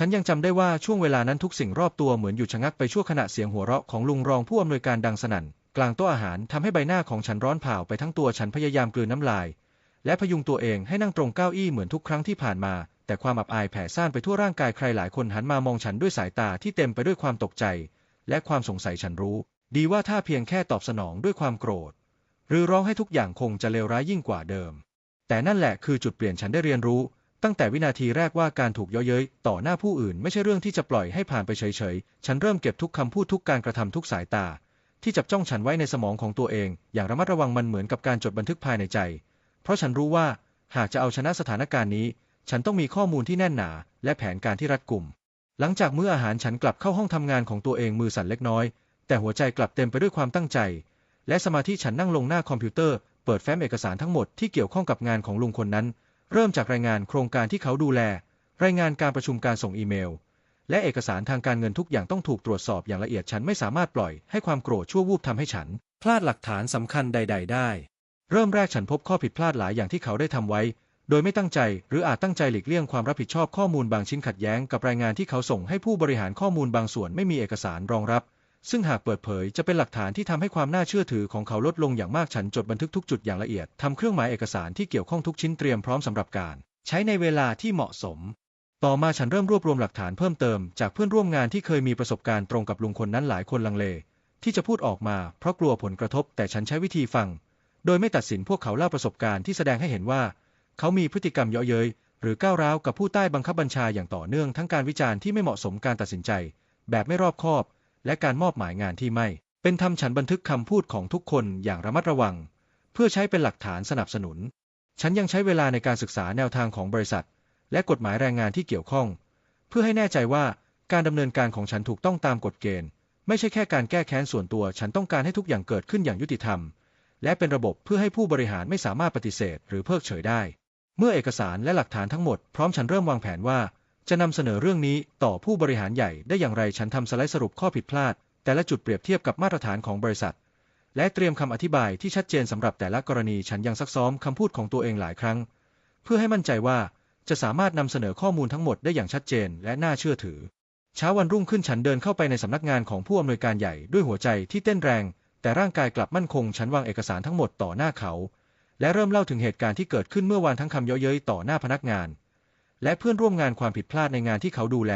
ฉันยังจำได้ว่าช่วงเวลานั้นทุกสิ่งรอบตัวเหมือนหยุดชะงักไปชั่วขณะเสียงหัวเราะของลุงรองผู้อำนวยการดังสนั่น กลางโต๊ะอาหารทำให้ใบหน้าของฉันร้อนเผาไปทั้งตัวฉันพยายามกลืนน้ำลาย และพยุงตัวเองให้นั่งตรงเก้าอี้เหมือนทุกครั้งที่ผ่านมา แต่ความอับอายแผ่ซ่านไปทั่วร่างกายใครหลายคนหันมามองฉันด้วยสายตาที่เต็มไปด้วยความตกใจ และความสงสัยฉันรู้ ดีว่าถ้าเพียงแค่ตอบสนองด้วยความโกรธ หรือร้องให้ทุกอย่างคงจะเลวร้ายยิ่งกว่าเดิม แต่นั่นแหละคือจุดเปลี่ยนฉันได้เรียนรู้ ตั้งแต่วินาทีแรกว่าการถูกเย้ยเย้ยต่อหน้าผู้อื่นไม่ใช่เรื่องที่จะปล่อยให้ผ่านไปเฉยๆ ฉันเริ่มเก็บทุกคำพูดทุกการกระทำทุกสายตา ที่จับจ้องฉันไว้ในสมองของตัวเอง อย่างระมัดระวังมันเหมือนกับการจดบันทึกภายในใจ เพราะฉันรู้ว่าหากจะเอาชนะสถานการณ์นี้ ฉันต้องมีข้อมูลที่แน่นหนา และแผนการที่รัดกุม หลังจากมื้ออาหารฉันกลับเข้าห้องทำงานของตัวเองมือสั่นเล็กน้อย แต่หัวใจกลับเต็มไปด้วยความตั้งใจ และสมาธิฉันนั่งลงหน้าคอมพิวเตอร์ เปิดแฟ้มเอกสารทั้งหมดที่เกี่ยวข้องกับงานของลุงคนนั้น เริ่มจากรายงานโครงการที่เขาดูแล รายงานการประชุมการส่งอีเมล และเอกสารทางการเงินทุกอย่างต้องถูกตรวจสอบอย่างละเอียดฉันไม่สามารถปล่อยให้ความโกรธชั่ววูบทำให้ฉัน พลาดหลักฐานสำคัญใด ๆ ได้ เริ่มแรกฉันพบข้อผิดพลาดหลายอย่างที่เขาได้ทำไว้ โดยไม่ตั้งใจหรืออาจตั้งใจหลีกเลี่ยงความรับผิดชอบข้อมูลบางชิ้นขัดแย้งกับรายงานที่เขาส่งให้ผู้บริหารข้อมูลบางส่วนไม่มีเอกสารรองรับ ซึ่งหากเปิดเผยจะเป็นหลักฐานที่ทำให้ความน่าเชื่อถือของเขาลดลงอย่างมากฉันจดบันทึกทุกจุดอย่างละเอียดทำเครื่องหมายเอกสารที่เกี่ยวข้องทุกชิ้นเตรียมพร้อมสำหรับการ ใช้ในเวลาที่เหมาะสม ต่อมาฉันเริ่มรวบรวมหลักฐานเพิ่มเติมจากเพื่อนร่วมงานที่เคยมีประสบการณ์ตรงกับลุงคนนั้นหลายคนลังเล ที่จะพูดออกมาเพราะกลัวผลกระทบ แต่ฉันใช้วิธีฟัง โดยไม่ตัดสินพวกเขาเล่าประสบการณ์ที่แสดงให้เห็นว่า เขามีพฤติกรรมเยาะเย้ยหรือก้าวร้าวกับผู้ใต้บังคับบัญชาอย่างต่อเนื่องทั้งการวิจารณ์ที่ไม่เหมาะสมการตัดสินใจ แบบไม่รอบคอบ และการมอบหมายงานที่ไม่ เป็นธรรมฉันบันทึกคำพูดของทุกคนอย่างระมัดระวัง เพื่อใช้เป็นหลักฐานสนับสนุน ฉันยังใช้เวลาในการศึกษาแนวทางของบริษัท และกฎหมายแรงงานที่เกี่ยวข้อง เพื่อให้แน่ใจว่าการดำเนินการของฉันถูกต้องตามกฎเกณฑ์ ไม่ใช่แค่การแก้แค้นส่วนตัว ฉันต้องการให้ทุกอย่างเกิดขึ้นอย่างยุติธรรม และเป็นระบบเพื่อให้ผู้บริหารไม่สามารถปฏิเสธ หรือเพิกเฉยได้ เมื่อเอกสารและหลักฐานทั้งหมดพร้อมฉันเริ่มวางแผนว่า จะนำเสนอเรื่องนี้ต่อผู้บริหารใหญ่ได้อย่างไรฉันทำสไลด์สรุปข้อผิดพลาด แต่ละจุดเปรียบเทียบกับมาตรฐานของบริษัท และเตรียมคำอธิบายที่ชัดเจนสำหรับแต่ละกรณีฉันยังซักซ้อมคำพูดของตัวเองหลายครั้ง เพื่อให้มั่นใจว่าจะสามารถนำเสนอข้อมูลทั้งหมดได้อย่างชัดเจนและน่าเชื่อถือ เช้าวันรุ่งขึ้นฉันเดินเข้าไปในสำนักงานของผู้อำนวยการใหญ่ด้วยหัวใจที่เต้นแรง แต่ร่างกายกลับมั่นคง ฉันวางเอกสารทั้งหมดต่อหน้าเขา และเริ่มเล่าถึงเหตุการณ์ที่เกิดขึ้นเมื่อวานทั้งคำเย้ยเย้ยต่อหน้าพนักงาน และเพื่อนร่วมงานความผิดพลาดในงานที่เขาดูแล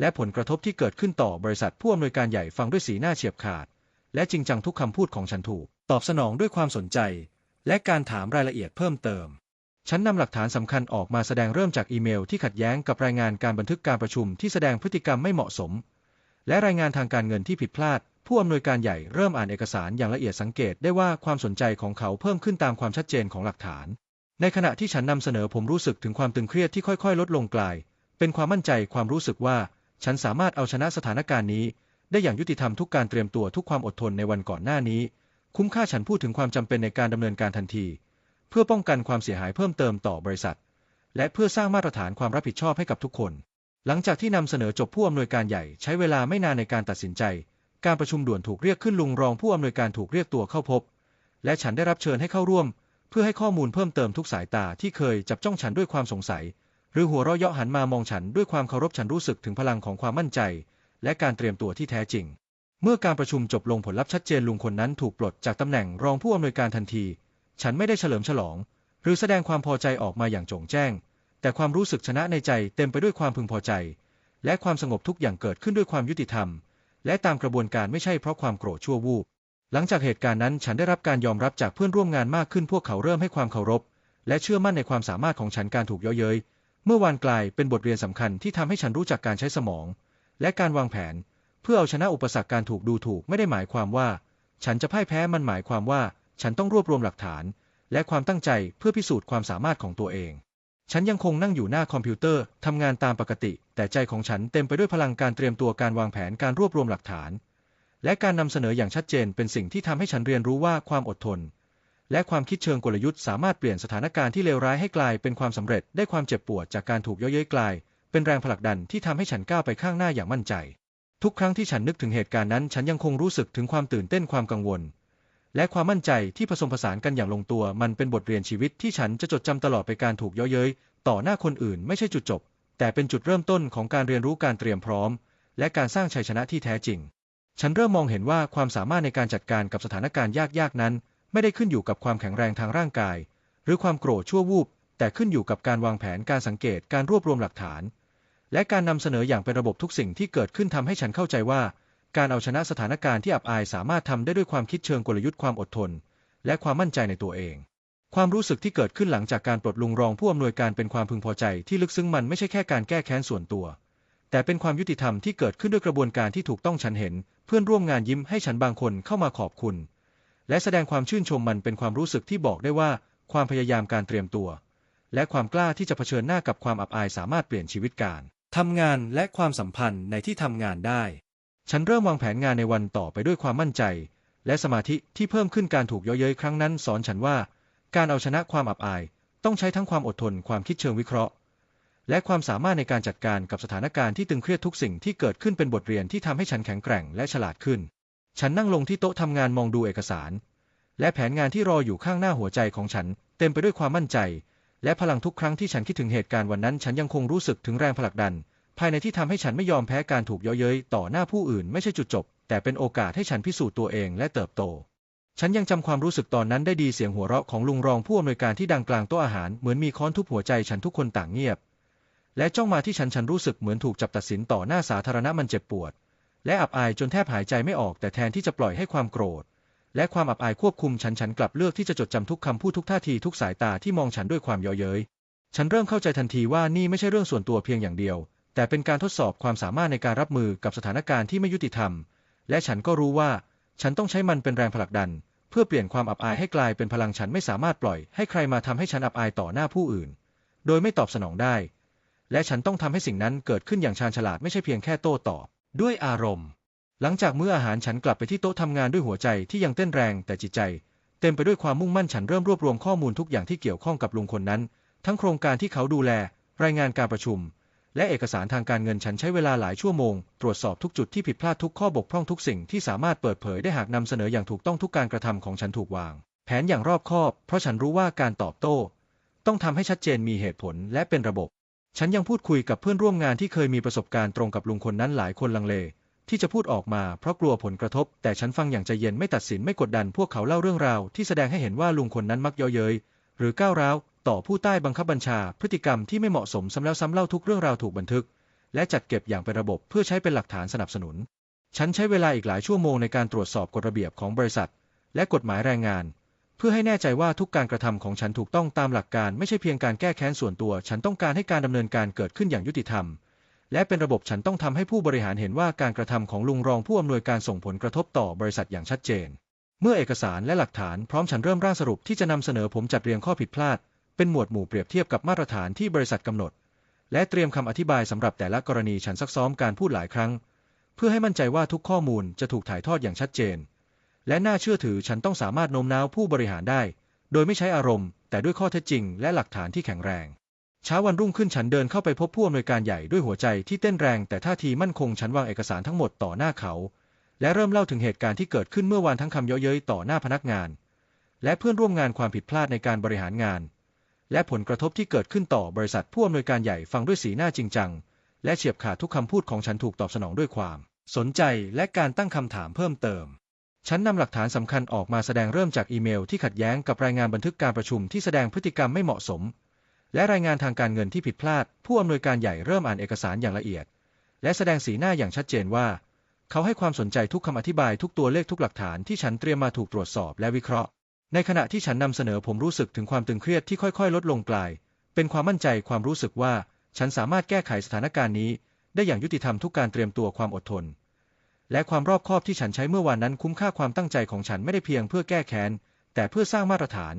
และผลกระทบที่เกิดขึ้นต่อบริษัทผู้อำนวยการใหญ่ฟังด้วยสีหน้าเฉียบขาด และจริงจังทุกคำพูดของฉันถูก ตอบสนองด้วยความสนใจ และการถามรายละเอียดเพิ่มเติม ฉันนำหลักฐานสำคัญออกมาแสดงเริ่มจากอีเมลที่ขัดแย้งกับรายงานการบันทึกการประชุมที่แสดงพฤติกรรมไม่เหมาะสม และรายงานทางการเงินที่ผิดพลาด ผู้อำนวยการใหญ่เริ่มอ่านเอกสารอย่างละเอียดสังเกตได้ว่าความสนใจของเขาเพิ่มขึ้นตามความชัดเจนของหลักฐาน ในขณะที่ฉันนำเสนอผมรู้สึกถึงความตึงเครียดที่ค่อยๆ ลดลงกลาย เป็นความมั่นใจความรู้สึกว่า ฉันสามารถเอาชนะสถานการณ์นี้ ได้อย่างยุติธรรมทุกการเตรียมตัวทุกความอดทนในวันก่อนหน้านี้ คุ้มค่าฉันพูดถึงความจำเป็นในการดำเนินการทันที เพื่อป้องกันความเสียหายเพิ่มเติมต่อบริษัท และเพื่อสร้างมาตรฐานความรับผิดชอบให้กับทุกคน หลังจากที่นำเสนอจบผู้อำนวยการใหญ่ใช้เวลาไม่นานในการตัดสินใจ การประชุมด่วนถูกเรียกขึ้นลุงรองผู้อำนวยการถูกเรียกตัวเข้าพบ และฉันได้รับเชิญให้เข้าร่วม เพื่อให้ข้อมูลเพิ่มเติมทุกสายตาที่เคยจับจ้องฉันด้วยความสงสัย หรือหัวเราะเยาะหันมามองฉันด้วยความเคารพฉันรู้สึกถึงพลังของความมั่นใจ และการเตรียมตัวที่แท้จริง เมื่อการประชุมจบลงผลลัพธ์ชัดเจนลุงคนนั้นถูกปลดจากตำแหน่งรองผู้อำนวยการทันที ฉันไม่ได้เฉลิมฉลอง หรือแสดงความพอใจออกมาอย่างโจ่งแจ้ง แต่ความรู้สึกชนะในใจเต็มไปด้วยความพึงพอใจ และความสงบทุกอย่างเกิดขึ้นด้วยความยุติธรรม และตามกระบวนการไม่ใช่เพราะความโกรธชั่ววูบ หลังจากเหตุการณ์นั้นฉันได้รับการยอมรับจากเพื่อนร่วมงานมากขึ้นพวกเขาเริ่มให้ความเคารพ และเชื่อมั่นในความสามารถของฉันการถูกเย้ยเย้ยเมื่อวานกลายเป็นบทเรียนสำคัญที่ทำให้ฉันรู้จักการใช้สมอง และการวางแผน เพื่อเอาชนะอุปสรรคการถูกดูถูกไม่ได้หมายความว่า ฉันจะพ่ายแพ้มันหมายความว่า ฉันต้องรวบรวมหลักฐาน และความตั้งใจเพื่อพิสูจน์ความสามารถของตัวเอง ฉันยังคงนั่งอยู่หน้าคอมพิวเตอร์ทำงานตามปกติ แต่ใจของฉันเต็มไปด้วยพลังการเตรียมตัวการวางแผนการรวบรวมหลักฐาน และการนำเสนออย่างชัดเจนเป็นสิ่งที่ทำให้ฉันเรียนรู้ว่าความอดทน และความคิดเชิงกลยุทธ์สามารถเปลี่ยนสถานการณ์ที่เลวร้ายให้กลายเป็นความสำเร็จได้ความเจ็บปวดจากการถูกย้ยเย้ยกลาย เป็นแรงผลักดันที่ทำให้ฉันก้าวไปข้างหน้าอย่างมั่นใจ ทุกครั้งที่ฉันนึกถึงเหตุการณ์นั้น ฉันยังคงรู้สึกถึงความตื่นเต้นความกังวล และความมั่นใจที่ผสมผสานกันอย่างลงตัว มันเป็นบทเรียนชีวิตที่ฉันจะจดจำตลอดไปการถูกย้ยเย้ยต่อหน้าคนอื่นไม่ใช่จุดจบ แต่เป็นจุดเริ่มต้นของการเรียนรู้การเตรียมพร้อม และการสร้างชัยชนะที่แท้จริง ฉันเริ่มมองเห็นว่าความสามารถในการจัดการกับสถานการณ์ยากๆนั้น ไม่ได้ขึ้นอยู่กับความแข็งแรงทางร่างกาย หรือความโกรธชั่ววูบแต่ขึ้นอยู่กับการวางแผนการสังเกตการรวบรวมหลักฐาน และการนำเสนออย่างเป็นระบบทุกสิ่งที่เกิดขึ้นทำให้ฉันเข้าใจว่า การเอาชนะสถานการณ์ที่อับอายสามารถทำได้ด้วยความคิดเชิงกลยุทธ์ความอดทน และความมั่นใจในตัวเอง ความรู้สึกที่เกิดขึ้นหลังจากการปลดลุงรองผู้อำนวยการเป็นความพึงพอใจที่ลึกซึ้งมันไม่ใช่แค่การแก้แค้นส่วนตัว แต่เป็นความยุติธรรมที่เกิดขึ้นด้วยกระบวนการที่ถูกต้องฉันเห็น เพื่อนร่วมงานยิ้มให้ฉันบางคนเข้ามาขอบคุณ และแสดงความชื่นชมมันเป็นความรู้สึกที่บอกได้ว่า ความพยายามการเตรียมตัว และความกล้าที่จะเผชิญหน้ากับความอับอายสามารถเปลี่ยนชีวิตการทำงานและความสัมพันธ์ในที่ทำงานได้ ฉันเริ่มวางแผนงานในวันต่อไปด้วยความมั่นใจ และสมาธิที่เพิ่มขึ้นการถูกเย่อเย้ยครั้งนั้นสอนฉันว่า การเอาชนะความอับอาย ต้องใช้ทั้งความอดทนความคิดเชิงวิเคราะห์ และความสามารถในการจัดการกับสถานการณ์ที่ตึงเครียดทุกสิ่งที่เกิดขึ้นเป็นบทเรียนที่ทำให้ฉันแข็งแกร่งและฉลาดขึ้น ฉันนั่งลงที่โต๊ะทำงานมองดูเอกสาร และแผนงานที่รออยู่ข้างหน้าหัวใจของฉัน เต็มไปด้วยความมั่นใจ และพลังทุกครั้งที่ฉันคิดถึงเหตุการณ์วันนั้น ฉันยังคงรู้สึกถึงแรงผลักดัน ภายในที่ทำให้ฉันไม่ยอมแพ้การถูกเย่อเย้ยต่อหน้าผู้อื่นไม่ใช่จุดจบ แต่เป็นโอกาสให้ฉันพิสูจน์ตัวเองและเติบโตฉันยังจำความรู้สึกตอนนั้นได้ดีเสียงหัวเราะของลุงรองผู้อำนวยการที่ดังกลางโต๊ะอาหารเหมือนมีค้อนทุบหัวใจฉันทุกคนต่างเงียบ และจ้องมาที่ฉันฉันรู้สึกเหมือนถูกจับตัดสินต่อหน้าสาธารณะมันเจ็บปวด และอับอายจนแทบหายใจไม่ออกแต่แทนที่จะปล่อยให้ความโกรธ และความอับอายควบคุมฉันฉันกลับเลือกที่จะจดจำทุกคำพูดทุกท่าทีทุกสายตาที่มองฉันด้วยความเย่อเย้ยฉันเริ่มเข้าใจทันทีว่านี่ไม่ใช่เรื่องส่วนตัวเพียงอย่างเดียว แต่เป็นการทดสอบความสามารถในการรับมือกับสถานการณ์ที่ไม่ยุติธรรม และฉันก็รู้ว่า ฉันต้องใช้มันเป็นแรงผลักดัน เพื่อเปลี่ยนความอับอายให้กลายเป็นพลังฉันไม่สามารถปล่อย ให้ใครมาทำให้ฉันอับอายต่อหน้าผู้อื่น โดยไม่ตอบสนองได้ และฉันต้องทำให้สิ่งนั้นเกิดขึ้นอย่างชาญฉลาดไม่ใช่เพียงแค่โต้ตอบ ด้วยอารมณ์ หลังจากมื้ออาหารฉันกลับไปที่โต๊ะทำงานด้วยหัวใจที่ยังเต้นแรงแต่จิตใจ เต็มไปด้วยความมุ่งมั่นฉันเริ่มรวบรวมข้อมูลทุกอย่างที่เกี่ยวข้องกับลุงคนนั้น ทั้งโครงการที่เขาดูแล รายงานการประชุม และเอกสารทางการเงินฉันใช้เวลาหลายชั่วโมง ตรวจสอบทุกจุดที่ผิดพลาดทุกข้อบกพร่องทุกสิ่งที่สามารถเปิดเผยได้หากนำเสนออย่างถูกต้องทุกการกระทำของฉันถูกวาง แผนอย่างรอบคอบ เพราะฉันรู้ว่าการตอบโต้ ต้องทำให้ชัดเจนมีเหตุผลและเป็นระบบ ฉันยังพูดคุยกับเพื่อนร่วมงานที่เคยมีประสบการณ์ตรงกับลุงคนนั้นหลายคนลังเล ที่จะพูดออกมาเพราะกลัวผลกระทบ แต่ฉันฟังอย่างใจเย็นไม่ตัดสินไม่กดดันพวกเขาเล่าเรื่องราวที่แสดงให้เห็นว่าลุงคนนั้นมักเย่อเย้ยหรือก้าวร้าวต่อผู้ใต้บังคับบัญชา พฤติกรรมที่ไม่เหมาะสมซ้ำแล้วซ้ำเล่าทุกเรื่องราวถูกบันทึก และจัดเก็บอย่างเป็นระบบเพื่อใช้เป็นหลักฐานสนับสนุน ฉันใช้เวลาอีกหลายชั่วโมงในการตรวจสอบกฎระเบียบของบริษัท และกฎหมายแรงงาน เพื่อให้แน่ใจว่าทุกการกระทำของฉันถูกต้องตามหลักการไม่ใช่เพียงการแก้แค้นส่วนตัว ฉันต้องการให้การดำเนินการเกิดขึ้นอย่างยุติธรรม และเป็นระบบฉันต้องทำให้ผู้บริหารเห็นว่าการกระทำของลุงรองผู้อำนวยการส่งผลกระทบต่อบริษัทอย่างชัดเจน เมื่อเอกสารและหลักฐานพร้อมฉันเริ่มร่างสรุปที่จะนำเสนอผมจัดเรียงข้อผิดพลาด เป็นหมวดหมู่เปรียบเทียบกับมาตรฐานที่บริษัทกำหนด และเตรียมคำอธิบายสำหรับแต่ละกรณีฉันซักซ้อมการพูดหลายครั้ง เพื่อให้มั่นใจว่าทุกข้อมูลจะถูกถ่ายทอดอย่างชัดเจน และน่าเชื่อถือฉันต้องสามารถโน้มน้าวผู้บริหารได้ โดยไม่ใช้อารมณ์ แต่ด้วยข้อเท็จจริงและหลักฐานที่แข็งแรงเช้าวันรุ่งขึ้นฉันเดินเข้าไปพบผู้อำนวยการใหญ่ด้วยหัวใจที่เต้นแรงแต่ท่าทีมั่นคงฉันวางเอกสารทั้งหมดต่อหน้าเขา และเริ่มเล่าถึงเหตุการณ์ที่เกิดขึ้นเมื่อวานทั้งคำเย้ยเย้ยต่อหน้าพนักงาน และเพื่อนร่วมงานความผิดพลาดในการบริหารงาน และผลกระทบที่เกิดขึ้นต่อบริษัทผู้อำนวยการใหญ่ฟังด้วยสีหน้าจริงจังและเฉียบขาดทุกคำพูดของฉันถูกตอบสนองด้วยความ สนใจและการตั้งคำถามเพิ่มเติม ฉันนำหลักฐานสำคัญออกมาแสดงเริ่มจากอีเมลที่ขัดแย้งกับรายงานบันทึกการประชุมที่แสดงพฤติกรรมไม่เหมาะสม และรายงานทางการเงินที่ผิดพลาด ผู้อำนวยการใหญ่เริ่มอ่านเอกสารอย่างละเอียด และแสดงสีหน้าอย่างชัดเจนว่า เขาให้ความสนใจทุกคำอธิบายทุกตัวเลขทุกหลักฐานที่ฉันเตรียมมาถูกตรวจสอบและวิเคราะห์ ในขณะที่ฉันนำเสนอผมรู้สึกถึงความตึงเครียดที่ค่อย ๆ ลดลงกลาย เป็นความมั่นใจความรู้สึกว่า ฉันสามารถแก้ไขสถานการณ์นี้ ได้อย่างยุติธรรมทุกการเตรียมตัวความอดทน และความรอบคอบที่ฉันใช้เมื่อวานนั้นคุ้มค่าความตั้งใจของฉันไม่ได้เพียงเพื่อแก้แค้น แต่เพื่อสร้างมาตรฐาน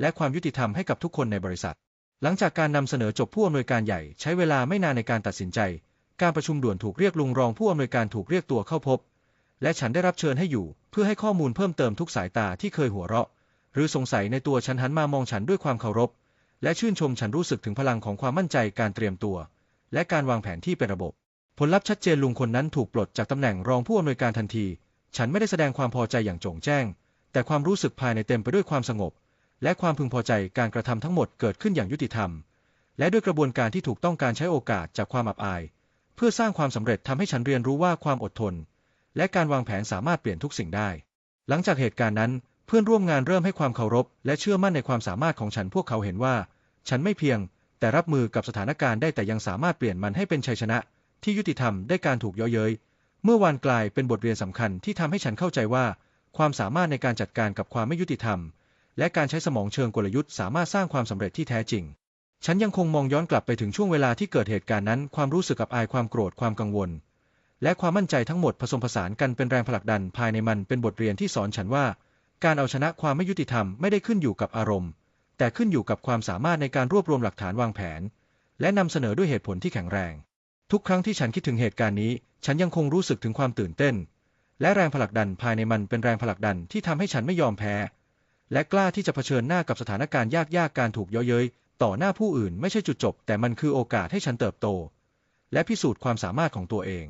และความยุติธรรมให้กับทุกคนในบริษัท หลังจากการนำเสนอจบผู้อำนวยการใหญ่ใช้เวลาไม่นานในการตัดสินใจ การประชุมด่วนถูกเรียกลุงรองผู้อำนวยการถูกเรียกตัวเข้าพบ และฉันได้รับเชิญให้อยู่ เพื่อให้ข้อมูลเพิ่มเติมทุกสายตาที่เคยหัวเราะ หรือสงสัยในตัวฉันหันมามองฉันด้วยความเคารพ และชื่นชมฉันรู้สึกถึงพลังของความมั่นใจการเตรียมตัว และการวางแผนที่เป็นระบบ ผลลัพธ์ชัดเจนลุงคนนั้นถูกปลดจากตำแหน่งรองผู้อำนวยการทันที ฉันไม่ได้แสดงความพอใจอย่างโจ่งแจ้ง แต่ความรู้สึกภายในเต็มไปด้วยความสงบ และความพึงพอใจการกระทำทั้งหมดเกิดขึ้นอย่างยุติธรรม และด้วยกระบวนการที่ถูกต้องการใช้โอกาสจากความอับอาย เพื่อสร้างความสำเร็จทำให้ฉันเรียนรู้ว่าความอดทน และการวางแผนสามารถเปลี่ยนทุกสิ่งได้ หลังจากเหตุการณ์นั้น เพื่อนร่วมงานเริ่มให้ความเคารพ และเชื่อมั่นในความสามารถของฉันพวกเขาเห็นว่า ฉันไม่เพียง แต่รับมือกับสถานการณ์ได้แต่ยังสามารถเปลี่ยนมันให้เป็นชัยชนะ ที่ยุติธรรมได้การถูกเย้ยเย้ย เมื่อวานกลายเป็นบทเรียนสำคัญที่ทำให้ฉันเข้าใจว่า ความสามารถในการจัดการกับความไม่ยุติธรรม และการใช้สมองเชิงกลยุทธ์สามารถสร้างความสำเร็จที่แท้จริง ฉันยังคงมองย้อนกลับไปถึงช่วงเวลาที่เกิดเหตุการณ์นั้น ความรู้สึกอับอายความโกรธความกังวล และความมั่นใจทั้งหมดผสมผสานกันเป็นแรงผลักดันภายในมันเป็นบทเรียนที่สอนฉันว่า การเอาชนะความไม่ยุติธรรมไม่ได้ขึ้นอยู่กับอารมณ์ แต่ขึ้นอยู่กับความสามารถในการรวบรวมหลักฐานวางแผน และนำเสนอด้วยเหตุผลที่แข็งแรง ทุกครั้งที่ฉันคิดถึงเหตุการณ์นี้ ฉันยังคงรู้สึกถึงความตื่นเต้น และแรงผลักดันภายในมันเป็นแรงผลักดันที่ทำให้ฉันไม่ยอมแพ้ และกล้าที่จะเผชิญหน้ากับสถานการณ์ยากๆการถูกเย้ยเย้ยต่อหน้าผู้อื่นไม่ใช่จุดจบ แต่มันคือโอกาสให้ฉันเติบโต และพิสูจน์ความสามารถของตัวเอง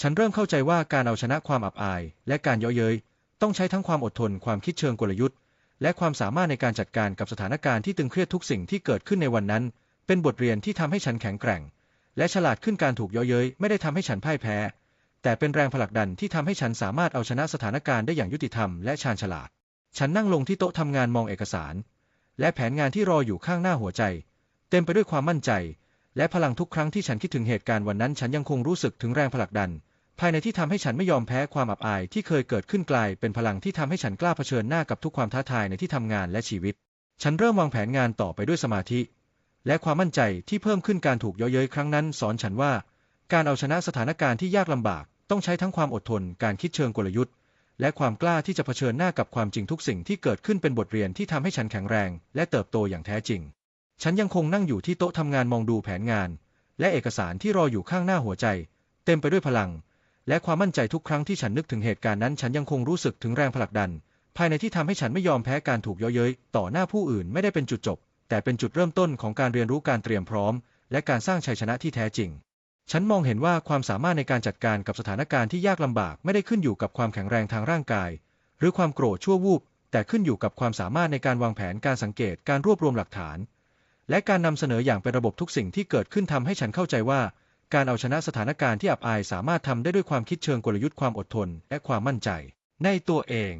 ฉันเริ่มเข้าใจว่าการเอาชนะความอับอาย และการเย้ยเย้ยต้องใช้ทั้งความอดทนความคิดเชิงกลยุทธ์ และความสามารถในการจัดการกับสถานการณ์ที่ตึงเครียดทุกสิ่งที่เกิดขึ้นในวันนั้น เป็นบทเรียนที่ทำให้ฉันแข็งแกร่ง และฉลาดขึ้นการถูกเย้ยเย้ยไม่ได้ทำให้ฉันพ่ายแพ้ แต่เป็นแรงผลักดันที่ทำให้ฉันสามารถเอาชนะสถานการณ์ได้อย่างยุติธรรมและชาญฉลาด ฉันนั่งลงที่โต๊ะทำงานมองเอกสาร และแผนงานที่รออยู่ข้างหน้าหัวใจ เต็มไปด้วยความมั่นใจ และพลังทุกครั้งที่ฉันคิดถึงเหตุการณ์วันนั้นฉันยังคงรู้สึกถึงแรงผลักดัน ภายในที่ทำให้ฉันไม่ยอมแพ้ความอับอายที่เคยเกิดขึ้นกลายเป็นพลังที่ทำให้ฉันกล้าเผชิญหน้ากับทุกความท้าทายในที่ทำงานและชีวิต ฉันเริ่มวางแผนงานต่อไปด้วยสมาธิ และความมั่นใจที่เพิ่มขึ้นการถูกเย้ยเย้ยครั้งนั้นสอนฉันว่า การเอาชนะสถานการณ์ที่ยากลำบากต้องใช้ทั้งความอดทนการคิดเชิงกลยุทธ์ และความกล้าที่จะเผชิญหน้ากับความจริงทุกสิ่งที่เกิดขึ้นเป็นบทเรียนที่ทำให้ฉันแข็งแรง และเติบโตอย่างแท้จริง ฉันยังคงนั่งอยู่ที่โต๊ะทำงานมองดูแผนงาน และเอกสารที่รออยู่ข้างหน้าหัวใจ เต็มไปด้วยพลัง และความมั่นใจทุกครั้งที่ฉันนึกถึงเหตุการณ์นั้น ฉันยังคงรู้สึกถึงแรงผลักดัน ภายในที่ทำให้ฉันไม่ยอมแพ้การถูกเย้ยเย้ยต่อหน้าผู้อื่นไม่ได้เป็นจุดจบ แต่เป็นจุดเริ่มต้นของการเรียนรู้การเตรียมพร้อม และการสร้างชัยชนะที่แท้จริง ฉันมองเห็นว่าความสามารถในการจัดการกับสถานการณ์ที่ยากลำบากไม่ได้ขึ้นอยู่กับความแข็งแรงทางร่างกาย หรือความโกรธชั่ววูบ แต่ขึ้นอยู่กับความสามารถในการวางแผนการสังเกตการรวบรวมหลักฐาน และการนำเสนออย่างเป็นระบบทุกสิ่งที่เกิดขึ้นทำให้ฉันเข้าใจว่า การเอาชนะสถานการณ์ที่อับอายสามารถทำได้ด้วยความคิดเชิงกลยุทธ์ความอดทน และความมั่นใจ ในตัวเอง